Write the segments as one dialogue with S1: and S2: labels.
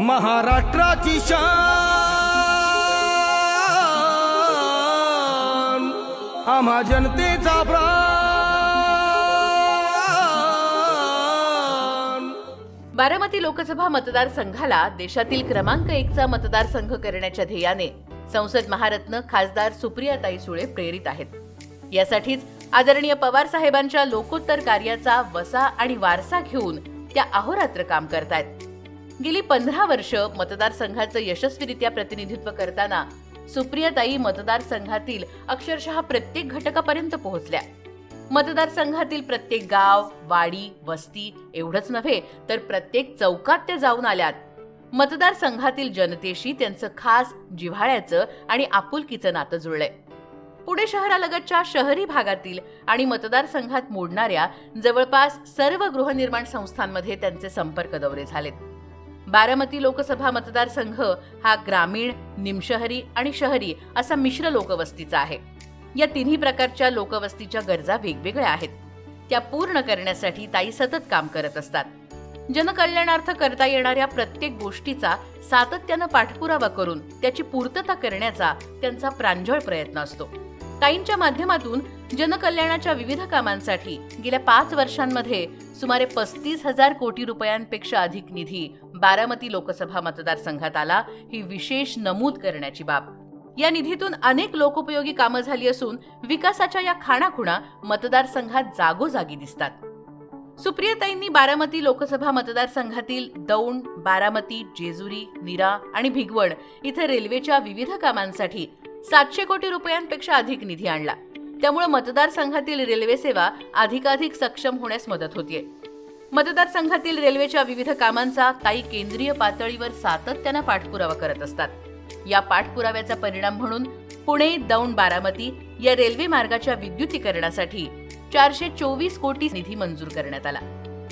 S1: महाराष्ट्राची शान आम्हा जनतेचा प्राण.
S2: बारामती लोकसभा मतदारसंघाला देशातील क्रमांक एकचा मतदारसंघ करण्याच्या ध्येयाने संसद महारत्न खासदार सुप्रियाताई सुळे प्रेरित आहेत. यासाठीच आदरणीय पवार साहेबांच्या लोकोत्तर कार्याचा वसा आणि वारसा घेऊन त्या अहोरात्र काम करतायत. गेली पंधरा वर्ष मतदारसंघाचं यशस्वीरित्या प्रतिनिधित्व करताना सुप्रियाताई मतदारसंघातील अक्षरशः प्रत्येक घटकापर्यंत पोहोचल्या. मतदारसंघातील प्रत्येक गाव वाडी वस्ती एवढंच नव्हे तर प्रत्येक चौकात त्या जाऊन आल्यात. मतदारसंघातील जनतेशी त्यांचं खास जिव्हाळ्याचं आणि आपुलकीचं नातं जुळलंय. पुणे शहरालगतच्या शहरी भागातील आणि मतदारसंघात मोडणाऱ्या जवळपास सर्व गृहनिर्माण संस्थांमध्ये त्यांचे संपर्क दौरे झालेत. बारामती लोकसभा मतदारसंघ हा ग्रामीण निमशहरी आणि शहरी असा मिश्र लोकवस्तीचा आहे. या तिन्ही प्रकारच्या लोकवस्तीच्या गरजा वेगवेगळ्या आहेत. त्या पूर्ण करण्यासाठी ताई सतत काम करत असतात. जनकल्याणार्थ करता येणाऱ्या प्रत्येक गोष्टीचा सातत्यानं पाठपुरावा करून त्याची पूर्तता करण्याचा त्यांचा प्रांजळ प्रयत्न असतो. ताईंच्या माध्यमातून जनकल्याणाच्या विविध कामांसाठी गेल्या पाच वर्षांमध्ये सुमारे पस्तीस हजार कोटी रुपयांपेक्षा अधिक निधी बारामती लोकसभा मतदारसंघात आला ही विशेष नमूद करण्याची बाब. या निधीतून अनेक लोकोपयोगी कामं झाली असून विकासाच्या या खाणाखुणा मतदारसंघात जागोजागी दिसतात. सुप्रियाताईंनी बारामती लोकसभा मतदारसंघातील दौंड बारामती जेजुरी नीरा आणि भिगवण इथे रेल्वेच्या विविध कामांसाठी सातशे कोटी रुपयांपेक्षा अधिक निधी आणला. त्यामुळे मतदारसंघातील रेल्वे सेवा अधिकाधिक सक्षम होण्यास मदत होतीये. मतदारसंघातील रेल्वेच्या विविध कामांचा काही केंद्रीय पातळीवर सातत्यानं पाठपुरावा करत असतात. या पाठपुराव्याचा परिणाम म्हणून पुणे दौंड बारामती या रेल्वे मार्गाच्या विद्युतीकरणासाठी चारशे चोवीस कोटी निधी मंजूर करण्यात आला.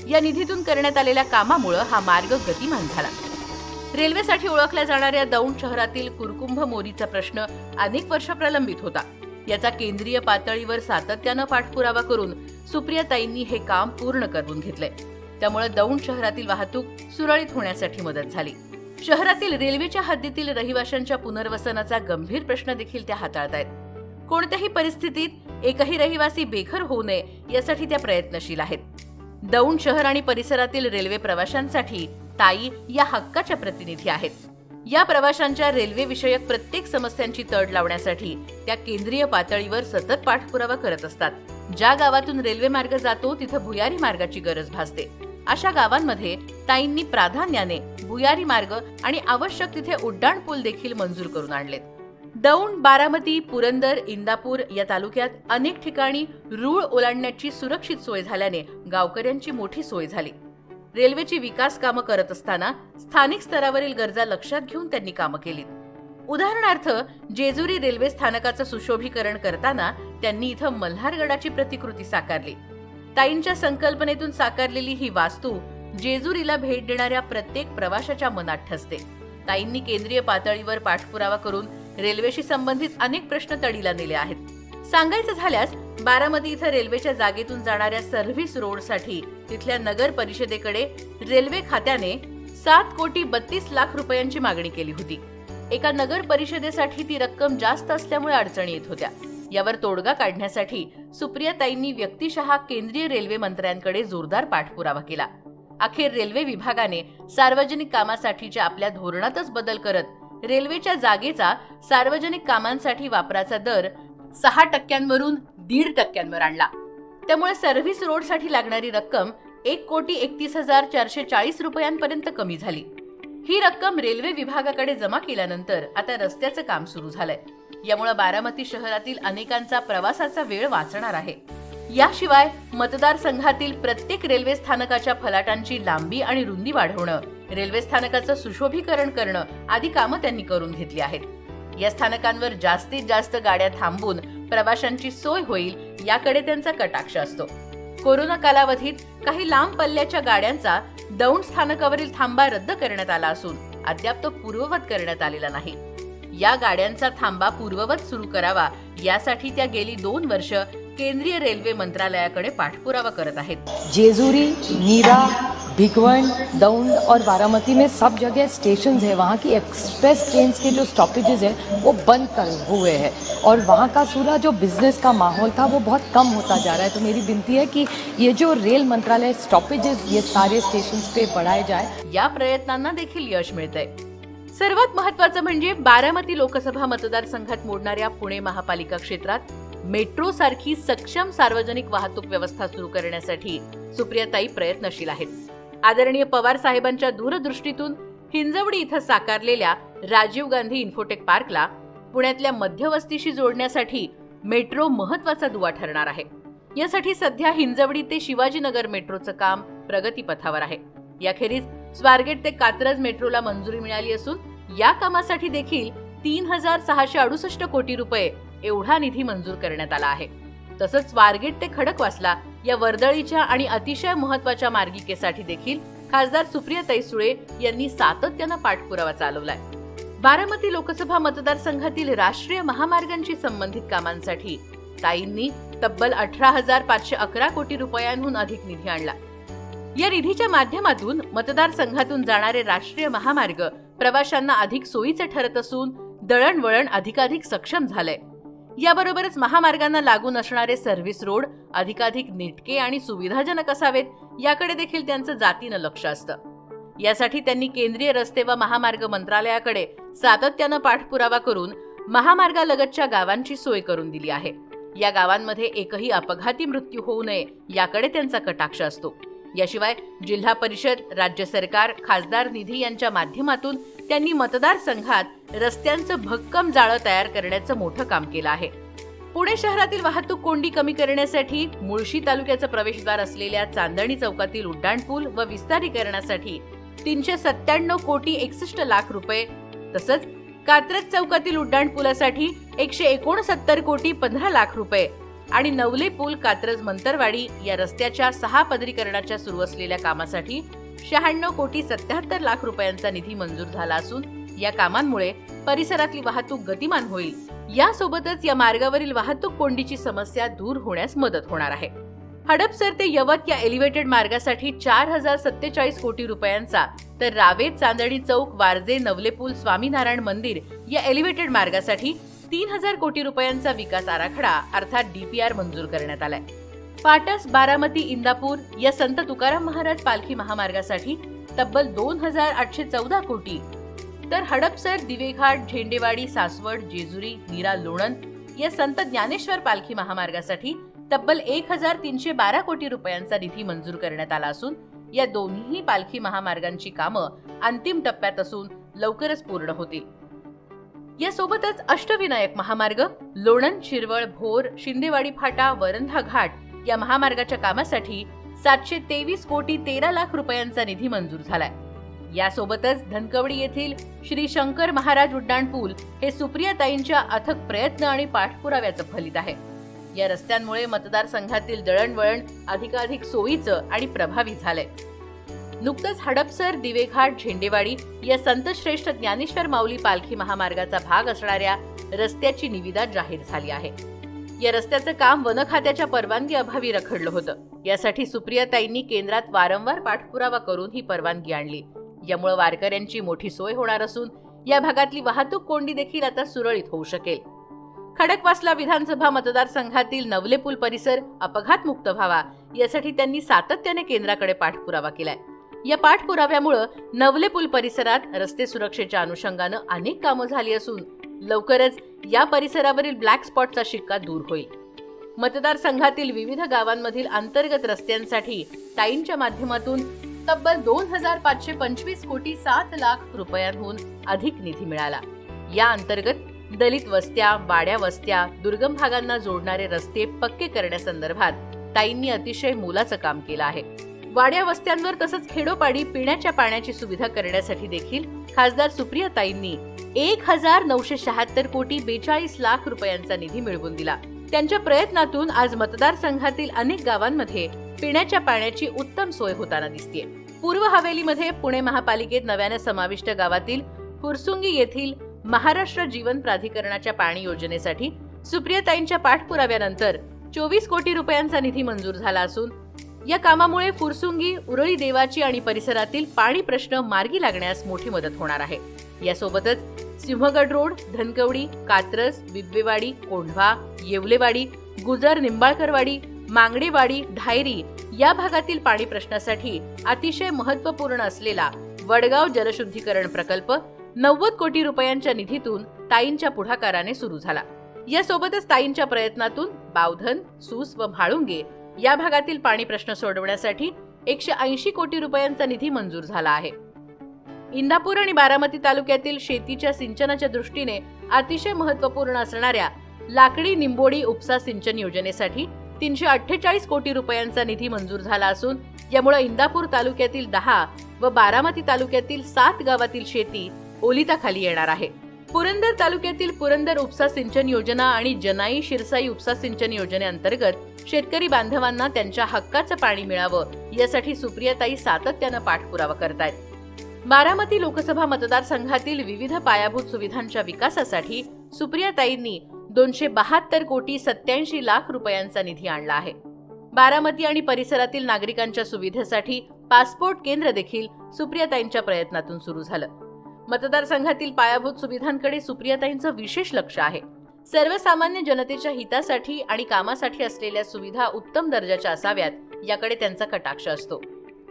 S2: या निधीतून करण्यात आलेल्या कामामुळे हा मार्ग गतिमान झाला. रेल्वेसाठी ओळखल्या जाणाऱ्या दौंड शहरातील कुरकुंभ मोरीचा प्रश्न अनेक वर्ष प्रलंबित होता. याचा केंद्रीय पातळीवर सातत्यानं पाठपुरावा करून सुप्रियाताईंनी हे काम पूर्ण करून घेतलंय. त्यामुळे दौंड शहरातील वाहतूक सुरळीत होण्यासाठी मदत झाली. शहरातील रेल्वेच्या हद्दीतील रहिवाशांच्या पुनर्वसनाचा गंभीर प्रश्न देखील त्या हाताळत आहेत. कोणत्याही परिस्थितीत एकही रहिवासी बेघर होऊ नये यासाठी त्या प्रयत्नशील आहेत. दौंड शहर आणि परिसरातील रेल्वे प्रवाशांसाठी ताई या हक्काच्या प्रतिनिधी आहेत. या प्रवाशांच्या रेल्वेविषयक प्रत्येक समस्यांची तड लावण्यासाठी त्या केंद्रीय पातळीवर सतत पाठपुरावा करत असतात. ज्या गावातून रेल्वे मार्ग जातो तिथं भुयारी मार्गाची गरज भासते. अशा गावांमध्ये ताईंनी प्राधान्याने भुयारी मार्ग आणि आवश्यक तिथे उड्डाण पूल देखील मंजूर करून आणलेत. दौंड बारामती पुरंदर इंदापूर या तालुक्यात अनेक ठिकाणी रूळ ओलांडण्याची सुरक्षित सोय झाल्याने गावकऱ्यांची मोठी सोय झाली. रेल्वेची विकास कामं करत असताना स्थानिक स्तरावरील गरजा लक्षात घेऊन त्यांनी कामं केली उदाहरणार्थ जेजुरी रेल्वे स्थानकाचं सुशोभीकरण करताना त्यांनी इथं मल्हारगडाची प्रतिकृती साकारली. ताईंच्या संकल्पनेतून साकारलेली ही वास्तू जेजुरीला भेट देणाऱ्या प्रत्येक प्रवाशाच्या मनात ठसते. ताईंनी केंद्रीय पातळीवर पाठपुरावा करून रेल्वेशी संबंधित अनेक प्रश्न तडीला नेले आहेत. सांगायचं झाल्यास बारामती इथं रेल्वेच्या जागेतून जाणाऱ्या सर्व्हिस रोडसाठी तिथल्या नगर परिषदेकडे रेल्वे खात्याने सात कोटी बत्तीस लाख रुपयांची मागणी केली होती. एका नगर परिषदेसाठी ती रक्कम जास्त असल्यामुळे अडचणी येत होत्या. यावर तोडगा काढण्यासाठी सुप्रियाताईंनी व्यक्तिशः केंद्रीय रेल्वे मंत्र्यांकडे जोरदार पाठपुरावा केला. अखेर रेल्वे विभागाने सार्वजनिक कामासाठीच्या आपल्या धोरणातच बदल करत रेल्वेच्या जागेचा सार्वजनिक कामांसाठी वापराचा दर सहा टक्क्यांवरून दीड टक्क्यांवर आणला. त्यामुळे सर्व्हिस रोडसाठी लागणारी रक्कम एक कोटी एकतीस हजार चारशे चाळीस रुपयांपर्यंत कमी झाली. ही रक्कम रेल्वे विभागाकडे जमा केल्यानंतर आता रस्त्याचं काम सुरू झालंय. यामुळे बारामती शहरातील अनेकांचा प्रवासाचा वेळ वाचणार आहे. याशिवाय मतदारसंघातील प्रत्येक रेल्वे स्थानकाच्या फलाटांची लांबी आणि रुंदी वाढवणं रेल्वे स्थानकाचं सुशोभीकरण करणं आदी कामं त्यांनी करून घेतली आहेत. या स्थानकांवर जास्तीत जास्त गाड्या थांबून प्रवाशांची सोय होईल याकडे त्यांचा कटाक्ष असतो. कोरोना कालावधीत काही लांब पल्ल्याच्या गाड्यांचा दौंड स्थानकावरील थांबा रद्द करण्यात आला असून अद्याप तो पूर्ववत करण्यात आलेला नाही. या गाड्यांचा थांबा पूर्ववत सुरू करावा यासाठी त्या गेली दोन वर्ष केंद्रीय रेल्वे मंत्रालयाकडे पाठपुरावा करत आहेत.
S3: जेजूरी नीरा भिगवण दौंड और बारामती में सब जगह स्टेशन है। वहाँ की एक्सप्रेस ट्रेन के जो स्टॉपेजेस हैं वो बंद कर हुए हैं। और वहाँ का पूरा जो बिजनेस का माहौल था वो बहुत कम होता जा रहा है। तो मेरी विनती है कि ये जो रेल मंत्रालय स्टॉपेजेस ये सारे स्टेशन पे बढ़ाए जाए।
S2: या प्रयत्नांना देखील यश मिळतंय. सर्वात महत्वाचं म्हणजे बारामती लोकसभा मतदारसंघात मोडणाऱ्या पुणे महापालिका क्षेत्रात मेट्रो सारखी सक्षम सार्वजनिक वाहतूक व्यवस्था सुरू करण्यासाठी सुप्रियाताई प्रयत्नशील आहेत. आदरणीय पवार साहेबांच्या दूरदृष्टीतून हिंजवडी इथं साकारलेल्या राजीव गांधी इन्फोटेक पार्कला पुण्यातल्या मध्यवस्तीशी जोडण्यासाठी मेट्रो महत्त्वाचा दुवा ठरणार आहे. यासाठी सध्या हिंजवडी ते शिवाजीनगर मेट्रोचं काम प्रगतीपथावर आहे. याखेरीज स्वारगेट ते कात्रज मेट्रोला मंजुरी मिळाली असून या कामासाठी देखील तीन हजार सहाशे अडुसष्ट कोटी रुपये एवढा निधी मंजूर करण्यात आला आहे. तसंच स्वारगेट ते खडकवासला या वर्दळीच्या आणि अतिशय महत्त्वाच्या मार्गिकेसाठी देखील खासदार सुप्रियाताई सुळे यांनी सातत्यानं पाठपुरावा चालवलाय. बारामती लोकसभा मतदारसंघातील राष्ट्रीय महामार्गांशी संबंधित कामांसाठी ताईंनी तब्बल अठरा हजार पाचशे अकरा कोटी रुपयांहून अधिक निधी आणला. या निधीच्या माध्यमातून मतदारसंघातून जाणारे राष्ट्रीय महामार्ग प्रवाशांना अधिक सोयीचे ठरत असून दळणवळण अधिकाधिक सक्षम झालंय. याबरोबरच महामार्गांना लागून असणारे सर्व्हिस रोड अधिकाधिक नीटके आणि सुविधाजनक असावेत याकडे देखील त्यांचं जातीनं लक्ष असतं. यासाठी त्यांनी केंद्रीय रस्ते व महामार्ग मंत्रालयाकडे सातत्यानं पाठपुरावा करून महामार्गालगतच्या गावांची सोय करून दिली आहे. या गावांमध्ये एकही अपघाती मृत्यू होऊ नये याकडे त्यांचा कटाक्ष असतो. याशिवाय जिल्हा परिषद राज्य सरकार खासदार निधी यांच्या माध्यमातून त्यांनी मतदारसंघात रस्त्यांचं भक्कम जाळं तयार करण्याचं मोठं काम केलं आहे. पुणे शहरातील वाहतूक कोंडी कमी करण्यासाठी मुळशी तालुक्याचं प्रवेशद्वार असलेल्या चांदणी चौकातील उड्डाणपूल व विस्तारीकरणासाठी तीनशे सत्त्याण्णव कोटी एकसष्ट लाख रुपये तसंच कात्रज चौकातील उड्डाणपुलासाठी एकशे एकोणसत्तर कोटी पंधरा लाख रुपये आणि नवले पूल कात्रज मंतरवाडी या रस्त्याच्या सहा पदरीकरणाच्या सुरू असलेल्या कामासाठी शहाण्णव कोटी सत्याहत्तर लाख रुपयांचा निधी मंजूर झाला असून या कामांमुळे परिसरातली वाहतूक गतिमान होईल. यासोबतच या मार्गावरील वाहतूक कोंडीची समस्या दूर होण्यास मदत होणार आहे. हडपसर ते यवत या एलिव्हेटेड मार्गासाठी चार हजार सत्तेचाळीस कोटी रुपयांचा तर रावेत चांदणी चौक वारजे नवलेपूल स्वामीनारायण मंदिर या एलिव्हेटेड मार्गासाठी तीन हजार कोटी रुपयांचा विकास आराखडा अर्थात डीपीआर मंजूर करण्यात आलाय. पाटस बारामती इंदापूर या संत तुकाराम महाराज पालखी महामार्गासाठी तब्बल दोन हजार आठशे चौदा कोटी तर हडपसर दिवेघाट झेंडेवाडी सासवड जेजुरी नीरा लोणंद या संत ज्ञानेश्वर पालखी महामार्गासाठी तब्बल एक हजार तीनशे बारा कोटी रुपयांचा निधी मंजूर करण्यात आला असून या दोन्ही पालखी महामार्गांची कामं अंतिम टप्प्यात असून लवकरच पूर्ण होतील. यासोबतच अष्टविनायक महामार्ग लोणंद शिरवळ भोर शिंदेवाडी फाटा वरंधा घाट या महामार्गाच्या कामासाठी सातशे तेवीस कोटी तेरा लाख रुपयांचा निधी मंजूर झालाय. यासोबतच धनकवडी येथील श्री शंकर महाराज उड्डाणपूल हे सुप्रियाताईंच्या अथक प्रयत्न आणि पाठपुराव्याचं फलित आहे. या रस्त्यांमुळे मतदारसंघातील दळणवळण अधिकाधिक सोयीचं आणि प्रभावी झालंय. नुकतंच हडपसर दिवेघाट झेंडेवाडी या संतश्रेष्ठ ज्ञानेश्वर माऊली पालखी महामार्गाचा भाग असणाऱ्या रस्त्याची निविदा जाहीर झाली आहे. या रस्त्याचं काम वन खात्याच्या परवानगी अभावी रखडलं होतं. यासाठी सुप्रियाताईंनी केंद्रात वारंवार पाठपुरावा करून ही परवानगी आणली. यामुळे वारकऱ्यांची मोठी सोय होणार असून या भागातली वाहतूक कोंडी देखील आता सुरळीत होऊ शकेल. खडकवासला विधानसभा मतदारसंघातील नवलेपूल परिसर अपघात मुक्त व्हावा यासाठी त्यांनी सातत्याने केंद्राकडे पाठपुरावा केलाय. या पाठपुराव्यामुळं नवलेपूल परिसरात रस्ते सुरक्षेच्या अनुषंगानं अनेक कामं झाली असून लवकरच या परिसरावरील ब्लॅक स्पॉटचा शिक्का दूर होईल. मतदारसंघातील विविध गावांमधील अंतर्गत रस्त्यांसाठी टाईनच्या माध्यमातून तब्बल दोन हजार पाचशे पंचवीस कोटी सात लाख रुपयांहून अधिक निधी मिळाला. या अंतर्गत दलित वस्त्या वाड्या वस्त्या दुर्गम भागांना जोडणारे रस्ते पक्के करण्यासंदर्भात ताईंनी अतिशय मोलाचं काम केलं आहे. वाड्या वस्त्यांवर तसंच खेडोपाडी पिण्याच्या पाण्याची सुविधा करण्यासाठी देखील खासदार सुप्रिया ताईंनी एक हजार नऊशे शहात्तर कोटी बेचाळीस लाख रुपयांचा निधी मिळवून दिला. त्यांच्या प्रयत्नातून आज मतदारसंघातील अनेक गावांमध्ये पिण्याच्या पाण्याची उत्तम सोय होताना दिसते पूर्व हवेलीमध्ये पुणे महापालिकेत नव्याने समाविष्ट गावातील फुरसुंगी येथील महाराष्ट्र जीवन प्राधिकरणाच्या पाणी योजनेसाठी सुप्रियताईंच्या पाठपुराव्यानंतर चोवीस कोटी रुपयांचा निधी मंजूर झाला असून या कामामुळे फुरसुंगी उरळी देवाची आणि परिसरातील पाणी प्रश्न मार्गी लागण्यास मोठी मदत होणार आहे. यासोबतच सिंहगड रोड धनकवडी कात्रस बिब्बेवाडी कोंढवा येवलेवाडी गुजर निंबाळकरवाडी मांगडेवाडी ढायरी या भागातील पाणी प्रश्नासाठी अतिशय महत्त्वपूर्ण असलेला वडगाव जलशुद्धीकरण प्रकल्प नव्वद कोटी रुपयांच्या निधीतून ताईंच्या पुढाकाराने सुरू झाला. यासोबतच ताईंच्या प्रयत्नातून बावधन सूस व म्हाळुंगे या भागातील पाणी प्रश्न सोडवण्यासाठी एकशे ऐंशी कोटी रुपयांचा निधी मंजूर झाला आहे. इंदापूर आणि बारामती तालुक्यातील शेतीच्या सिंचनाच्या दृष्टीने अतिशय महत्त्वपूर्ण असणाऱ्या लाकडी निंबोडी उपसा सिंचन योजनेसाठी तीनशे अठ्ठेचाळीस कोटी रुपयांचा निधी मंजूर झाला असून यामुळे इंदापूर तालुक्यातील दहा व बारामती तालुक्यातील सात गावातील शेती ओलिताखाली येणार आहे. पुरंदर तालुक्यातील पुरंदर उपसा सिंचन योजना आणि जनाई शिरसाई उपसा सिंचन योजनेअंतर्गत शेतकरी बांधवांना त्यांच्या हक्काचं पाणी मिळावं यासाठी सुप्रियाताई सातत्यानं पाठपुरावा करतायत. बारामती लोकसभा मतदारसंघातील विविध पायाभूत सुविधांच्या विकासासाठी सुप्रियाताईंनी दोनशे बहात्तर कोटी सत्याऐंशी लाख रुपयांचा निधी आणला आहे. बारामती आणि परिसरातील नागरिकांच्या सुविधेसाठी पासपोर्ट केंद्र देखील सुप्रियाताईंच्या प्रयत्नातून सुरू झालं. मतदारसंघातील पायाभूत सुविधांकडे सुप्रियाताईंचं विशेष लक्ष आहे. सर्वसामान्य जनतेच्या हितासाठी आणि कामासाठी असलेल्या सुविधा उत्तम दर्जाच्या असाव्यात याकडे त्यांचा कटाक्ष असतो.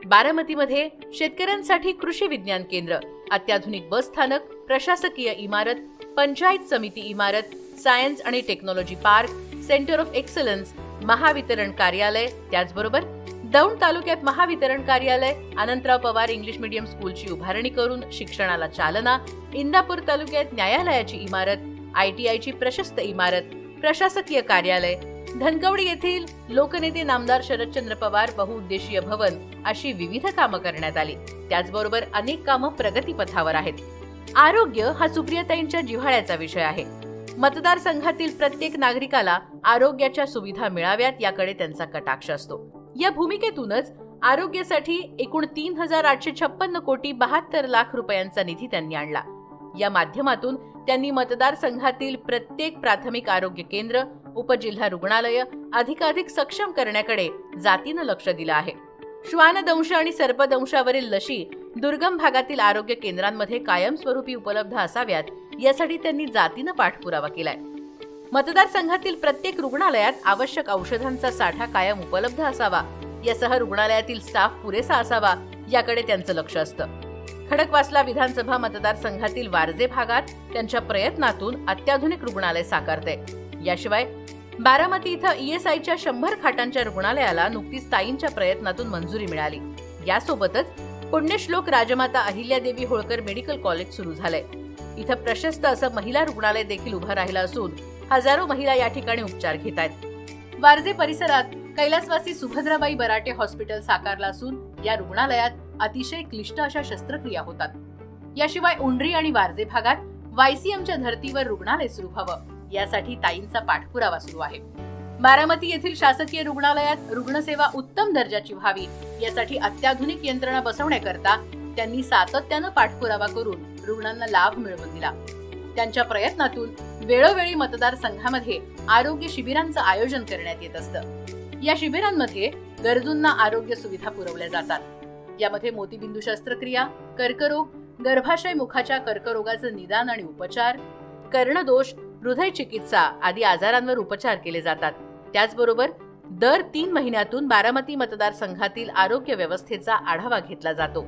S2: बारामतीमध्ये शेतकऱ्यांसाठी कृषी विज्ञान केंद्र अत्याधुनिक बस स्थानक प्रशासकीय इमारत पंचायत समिती इमारत सायन्स आणि technology park centre of excellence Mahavitaran कार्यालय त्याचबरोबर दौंड तालुक्यात महावितरण कार्यालय अनंतराव पवार इंग्लिश मीडियम स्कूलची उभारणी करून शिक्षणाला चालना इंदापूर तालुक्यात न्यायालयाची इमारत आयटीआयची प्रशस्त इमारत प्रशासकीय कार्यालय धनकवडी येथील लोकनेते नामदार शरदचंद्र पवार बहुउद्देशीय भवन अशी विविध कामं करण्यात आली. त्याचबरोबर अनेक कामं प्रगतीपथावर आहेत. आरोग्य हा सुप्रियाताईंच्या जिव्हाळ्याचा विषय आहे. मतदारसंघातील प्रत्येक नागरिकाला आरोग्याच्या सुविधा मिळाव्यात याकडे त्यांचा कटाक्ष असतो. या भूमिकेतूनच आरोग्यासाठी एकूण तीन हजार आठशे छप्पन्न कोटी बहात्तर लाख रुपयांचा निधी त्यांनी आणला. या माध्यमातून त्यांनी मतदारसंघातील प्रत्येक प्राथमिक आरोग्य केंद्र उपजिल्हा रुग्णालय अधिकाधिक सक्षम करण्याकडे जातीनं लक्ष दिलं आहे. श्वानदंश आणि सर्पदंशावरील लशी दुर्गम भागातील आरोग्य केंद्रांमध्ये कायमस्वरूपी उपलब्ध असाव्यात यासाठी त्यांनी जातीनं पाठपुरावा केलाय. मतदारसंघातील प्रत्येक रुग्णालयात आवश्यक औषधांचा साठा कायम उपलब्ध असावा. यासह रुग्णालयातील स्टाफ पुरेसा असावा याकडे त्यांचं लक्ष असतं. खडकवासला विधानसभा मतदारसंघातील वारजे भागात त्यांच्या प्रयत्नातून अत्याधुनिक रुग्णालय साकारते याशिवाय बारामती इथं ईएसआयच्या शंभर खाटांच्या रुग्णालयाला नुकतीच ताईंच्या प्रयत्नातून मंजुरी मिळाली. यासोबतच पुण्यश्लोक राजमाता अहिल्यादेवी होळकर मेडिकल कॉलेज सुरू झालंय. इथं प्रशस्त असं महिला रुग्णालय देखील उभं राहिलं असून हजारो महिला या ठिकाणी उपचार घेत आहेत. वारजे परिसरात कैलासवासी सुभद्राबाई बराटे हॉस्पिटल साकारलं असून या रुग्णालयात अतिशय क्लिष्ट अशा शस्त्रक्रिया होतात. याशिवाय उंड्री आणि वारजे भागात वायसीएमच्या धर्तीवर रुग्णालय सुरू व्हावं यासाठी ताईंचा पाठपुरावा सुरू आहे. बारामती येथील शासकीय रुग्णालयात रुग्णसेवा उत्तम दर्जाची व्हावी यासाठी अत्याधुनिक यंत्रणा बसवण्याकरता त्यांनी सातत्यानं पाठपुरावा करून रुग्णांना लाभ मिळवून दिला. त्यांच्या प्रयत्नातून वेळोवेळी मतदारसंघामध्ये आरोग्य शिबिरांचं आयोजन करण्यात येत असतं. या शिबिरांमध्ये गरजूंना आरोग्य सुविधा पुरवल्या जातात. यामध्ये मोतीबिंदू शस्त्रक्रिया कर्करोग गर्भाशय मुखाच्या कर्करोगाचं निदान आणि उपचार कर्णदोष हृदय चिकित्सा आदी आजारांवर उपचार केले जातात. त्याचबरोबर दर तीन महिन्यातून बारामती मतदारसंघातील आरोग्य व्यवस्थेचा आढावा घेतला जातो.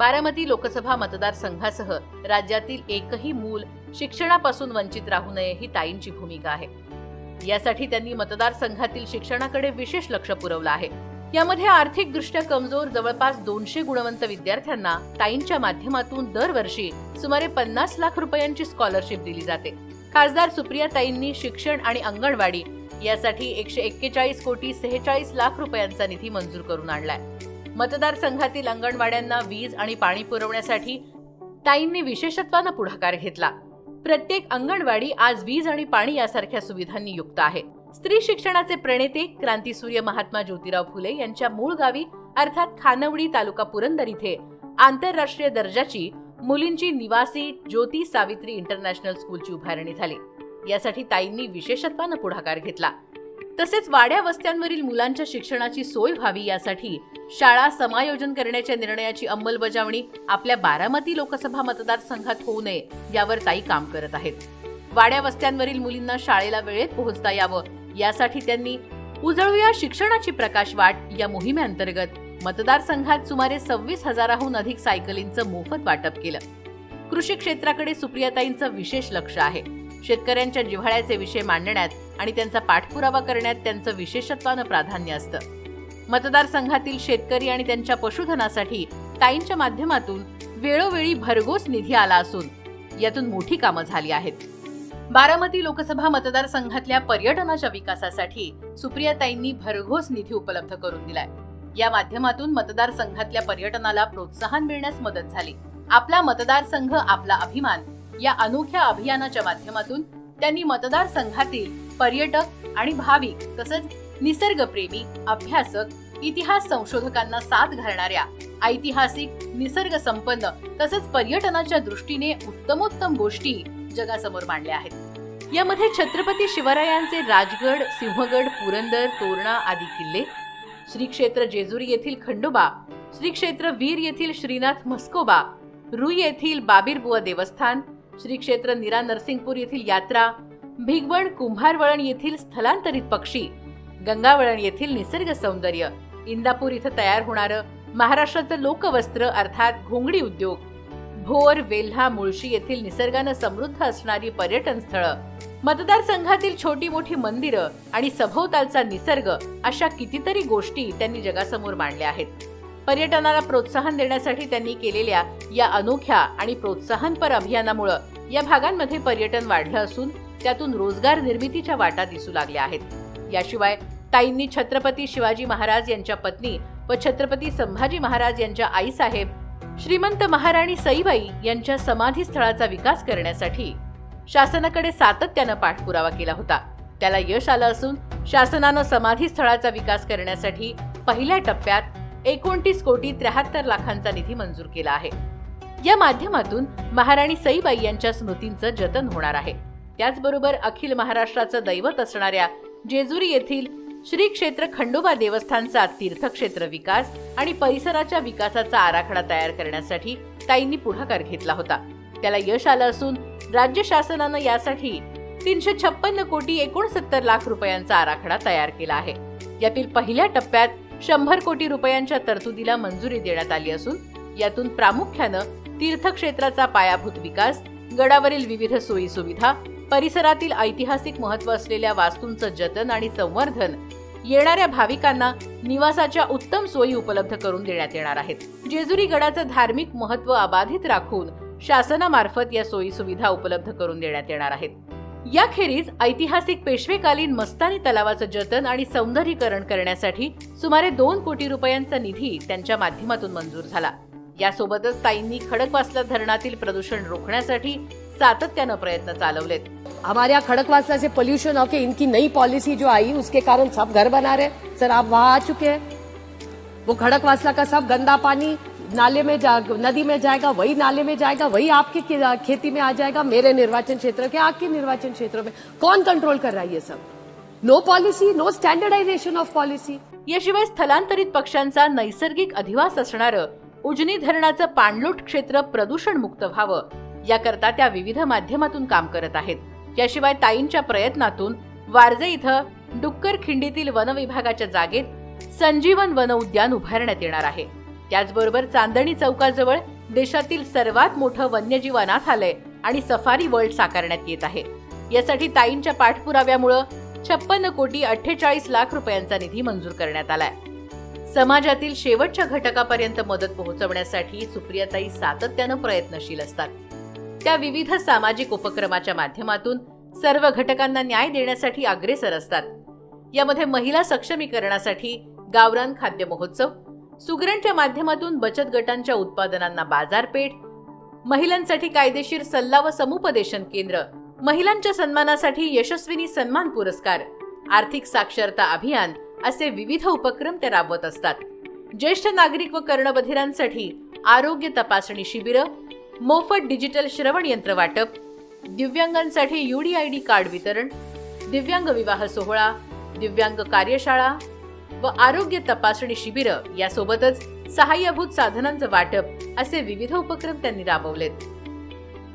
S2: बारामती लोकसभा मतदारसंघासह राज्यातील एकही मूल शिक्षणापासून वंचित राहू नये ही ताईंची भूमिका आहे. यासाठी त्यांनी मतदारसंघातील शिक्षणाकडे विशेष लक्ष पुरवलं आहे. यामध्ये आर्थिकदृष्ट्या कमजोर जवळपास दोनशे गुणवंत विद्यार्थ्यांना ताईंच्या माध्यमातून दरवर्षी सुमारे पन्नास लाख रुपयांची स्कॉलरशिप दिली जाते. खासदार सुप्रिया ताईंनी शिक्षण आणि अंगणवाडी यासाठी एकशे एक्केचाळीस कोटी सेहेचाळीस लाख रुपयांचा निधी मंजूर करून आणलाय. मतदारसंघातील अंगणवाड्यांना वीज आणि पाणी पुरवण्यासाठी ताईंनी विशेषत्वानं पुढाकार घेतला. प्रत्येक अंगणवाडी आज वीज आणि पाणी यासारख्या सुविधांनी युक्त आहे. स्त्री शिक्षणाचे प्रणेते क्रांतीसूर्य महात्मा ज्योतिराव फुले यांच्या मूळ गावी अर्थात खानवडी तालुका पुरंदर इथे आंतरराष्ट्रीय दर्जाची मुलींची निवासी ज्योती सावित्री इंटरनॅशनल स्कूलची उभारणी झाली. यासाठी ताईंनी विशेषत्वानं पुढाकार घेतला. तसेच वाड्या वस्त्यांवरील मुलांच्या शिक्षणाची सोय व्हावी यासाठी शाळा समायोजन करण्याच्या निर्णयाची अंमलबजावणी आपल्या बारामती लोकसभा मतदारसंघात होऊ नये यावर ताई काम करत आहेत. वाड्या वस्त्यांवरील मुलींना शाळेला वेळेत पोहोचता यावं यासाठी त्यांनी उजळूया शिक्षणाची प्रकाश वाट या मोहिमेअंतर्गत मतदारसंघात सुमारे सव्वीस हजाराहून अधिक सायकलींचं मोफत वाटप केलं. कृषी क्षेत्राकडे सुप्रियाताईंचं विशेष लक्ष आहे. शेतकऱ्यांच्या जिव्हाळ्याचे विषय मांडण्यात आणि त्यांचा पाठपुरावा करण्यात त्यांचं विशेषत्वानं प्राधान्य असतं. मतदारसंघातील शेतकरी आणि त्यांच्या पशुधनासाठी ताईंच्या माध्यमातून वेळोवेळी भरघोस निधी आला असून यातून मोठी कामं झाली आहेत. बारामती लोकसभा मतदारसंघातल्या पर्यटनाच्या विकासासाठी सुप्रियाताईंनी भरघोस निधी उपलब्ध करून दिलाय. या माध्यमातून मतदारसंघातल्या पर्यटनाला प्रोत्साहन मिळण्यास मदत झाली. आपला मतदारसंघ आपला अभिमान या अनोख्या अभियानाच्या माध्यमातून त्यांनी मतदारसंघातील पर्यटक आणि भाविक तसंच निसर्गप्रेमी अभ्यासक इतिहास संशोधकांना साथ घालणाऱ्या ऐतिहासिक निसर्ग संपन्न तसेच पर्यटनाच्या दृष्टीने उत्तमोत्तम गोष्टी जगासमोर मांडल्या आहेत. यामध्ये छत्रपती शिवरायांचे राजगड सिंहगड पुरंदर तोरणा आदी किल्ले श्री क्षेत्र जेजुरी येथील खंडोबा श्री क्षेत्र वीर येथील श्रीनाथ म्हस्कोबा रुई येथील बाबीरबुवा देवस्थान श्री क्षेत्र निरा नरसिंगपूर येथील यात्रा भिगवण कुंभारवळण येथील स्थलांतरित पक्षी गंगावळण येथील निसर्ग सौंदर्य. इंदापूर इथं तयार होणारं महाराष्ट्राचं लोकवस्त्र अर्थात घोंगडी उद्योग. भोर वेल्हा मुळशी येथील निसर्गानं समृद्ध असणारी पर्यटन स्थळं. मतदारसंघातील छोटी मोठी मंदिरं आणि सभोवतालचा निसर्ग अशा कितीतरी गोष्टी त्यांनी जगासमोर मांडल्या आहेत. पर्यटनाला प्रोत्साहन देण्यासाठी त्यांनी केलेल्या या अनोख्या आणि प्रोत्साहनपर अभियानामुळं या भागांमध्ये पर्यटन वाढलं असून त्यातून रोजगार निर्मितीच्या वाटा दिसू लागल्या आहेत. याशिवाय ताईंनी छत्रपती शिवाजी महाराज यांच्या पत्नी व छत्रपती संभाजी महाराज यांच्या आईसाहेब श्रीमंत महाराणी सईबाई यांच्या समाधी स्थळाचा विकास करण्यासाठी शासनाकडे सातत्यानं पाठपुरावा केला होता. त्याला यश आलं असून शासनानं समाधी स्थळाचा विकास करण्यासाठी पहिल्या टप्प्यात एकोणतीस कोटी त्र्याहत्तर लाखांचा निधी मंजूर केला आहे. या माध्यमातून महाराणी सईबाई यांच्या स्मृतींचं जतन होणार आहे. त्याचबरोबर अखिल महाराष्ट्राचं दैवत असणाऱ्या जेजुरी येथील श्री क्षेत्र खंडोबा देवस्थानचा तीर्थक्षेत्र विकास आणि परिसराच्या विकासाचा आराखडा तयार करण्यासाठी ताईंनी पुढाकार घेतला होता. त्याला यश आलं असून राज्य शासनानं यासाठी तीनशे छप्पन्न कोटी एकोणसत्तर लाख रुपयांचा आराखडा तयार केला आहे. यातील पहिल्या टप्प्यात शंभर कोटी रुपयांच्या तरतुदीला मंजुरी देण्यात आली असून यातून प्रामुख्यानं तीर्थक्षेत्राचा पायाभूत विकास गडावरील विविध सोयी सुविधा परिसरातील ऐतिहासिक महत्त्व असलेल्या वास्तूंचं जतन आणि संवर्धन येणाऱ्या भाविकांना निवासाच्या उत्तम सोयी उपलब्ध करून देण्यात येणार आहेत. जेजुरी गडाचं धार्मिक महत्त्व अबाधित राखून शासनामार्फत या सोयी सुविधा उपलब्ध करून देण्यात येणार आहेत. याखेरीज ऐतिहासिक पेशवेकालीन मस्तानी तलावाचं जतन आणि सौंदर्यीकरण करण्यासाठी सुमारे दोन कोटी रुपयांचा निधी त्यांच्या माध्यमातून मंजूर झाला. यासोबतच ताईंनी खडकवासला धरणातील प्रदूषण रोखण्यासाठी सातत्यानं प्रयत्न चालवलेत.
S3: हमारे यहाँ खड़कवासला से पोल्यूशन होके इनकी नई पॉलिसी जो आई उसके कारण सब घर बना रहे सर आप वहाँ आ चुके हैं। वो खड़कवासला का सब गंदा पानी नाले में जा नदी में जाएगा वही नाले में जाएगा वही आपकी खेती में आ जाएगा मेरे निर्वाचन क्षेत्र के आपके निर्वाचन क्षेत्र में। कौन कंट्रोल कर रहा है ये सब? No policy no standardisation of policy
S2: याशिवाय स्थलांतरित पक्ष्यांचा नैसर्गिक अधिवास असणारं उजनी धरणाचं पाणलोट क्षेत्र प्रदूषण मुक्त व्हावं. याकरता त्या विविध माध्यमातून काम करत आहेत. याशिवाय ताईंच्या प्रयत्नातून वारजे इथं डुक्कर खिंडीतील वनविभागाच्या जागेत संजीवन वन उद्यान उभारण्यात येणार आहे. त्याचबरोबर चांदणी चौकाजवळ देशातील सर्वात मोठं वन्यजीव अनाथालय आणि सफारी वर्ल्ड साकारण्यात येत आहे. यासाठी ताईंच्या पाठपुराव्यामुळं छप्पन्न कोटी अठ्ठेचाळीस लाख रुपयांचा निधी मंजूर करण्यात आलाय. समाजातील शेवटच्या घटकापर्यंत मदत पोहोचवण्यासाठी सुप्रियाताई सातत्यानं प्रयत्नशील असतात. त्या विविध सामाजिक उपक्रमाच्या माध्यमातून सर्व घटकांना न्याय देण्यासाठी अग्रेसर असतात. यामध्ये महिला सक्षमीकरणासाठी गावरान खाद्य महोत्सव सुगरणच्या माध्यमातून बचत गटांच्या उत्पादनांना बाजारपेठ महिलांसाठी कायदेशीर सल्ला व समुपदेशन केंद्र महिलांच्या सन्मानासाठी यशस्विनी सन्मान पुरस्कार आर्थिक साक्षरता अभियान असे विविध उपक्रम ते राबवत असतात. ज्येष्ठ नागरिक व कर्णबधिरांसाठी आरोग्य तपासणी शिबिरं मोफत डिजिटल श्रवण यंत्र वाटप दिव्यांगांसाठी युडीआयडी कार्ड वितरण दिव्यांग विवाह सोहळा दिव्यांग कार्यशाळा व आरोग्य तपासणी शिबिरं यासोबतच सहाय्यभूत साधनांचं वाटप असे विविध उपक्रम त्यांनी राबवलेत.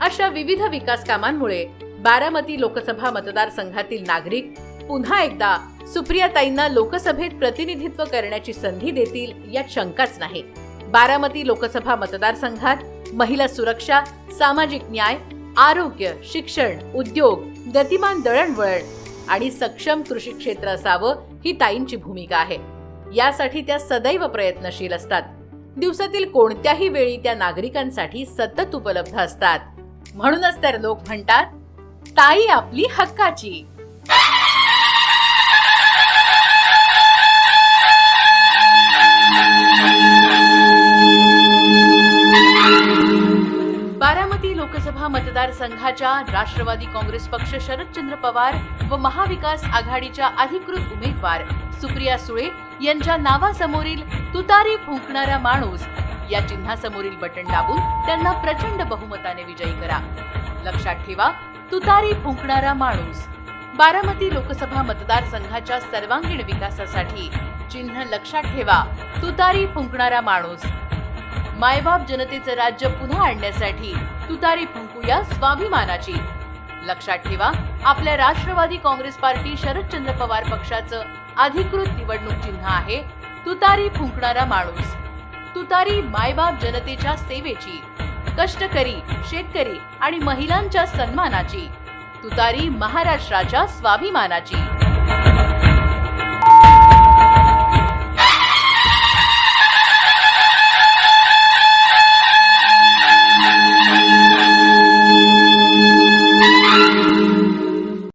S2: अशा विविध विकास कामांमुळे बारामती लोकसभा मतदारसंघातील नागरिक पुन्हा एकदा सुप्रियाताईंना लोकसभेत प्रतिनिधित्व करण्याची संधी देतील यात शंकाच नाही. बारामती लोकसभा मतदारसंघात महिला सुरक्षा सामाजिक न्याय आरोग्य शिक्षण उद्योग गतिमान दळणवळण आणि सक्षम कृषी क्षेत्र असावं ही ताईंची भूमिका आहे. यासाठी त्या सदैव प्रयत्नशील असतात. दिवसातील कोणत्याही वेळी त्या नागरिकांसाठी सतत उपलब्ध असतात. म्हणूनच तर लोक म्हणतात ताई आपली हक्काची. विधानसभा मतदारसंघाच्या राष्ट्रवादी काँग्रेस पक्ष शरदचंद्र पवार व महाविकास आघाडीच्या अधिकृत उमेदवार सुप्रिया सुळे यांच्या नावासमोरील तुतारी फुंकणारा माणूस या चिन्हासमोरील बटन दाबून त्यांना प्रचंड बहुमताने विजयी करा. लक्षात ठेवा तुतारी फुंकणारा माणूस. बारामती लोकसभा मतदारसंघाच्या सर्वांगीण विकासासाठी चिन्ह लक्षात ठेवा तुतारी फुंकणारा माणूस. मायबाप जनतेचं राज्य पुन्हा आणण्यासाठी तुतारी फुंकूया स्वाभिमानाची. लक्षात ठेवा आपल्या राष्ट्रवादी काँग्रेस पार्टी शरदचंद्र पवार पक्षाचं अधिकृत निवडणूक चिन्ह आहे तुतारी फुंकणारा माणूस. तुतारी मायबाप जनतेच्या सेवेची कष्टकरी शेतकरी आणि महिलांच्या सन्मानाची तुतारी महाराष्ट्राच्या स्वाभिमानाची.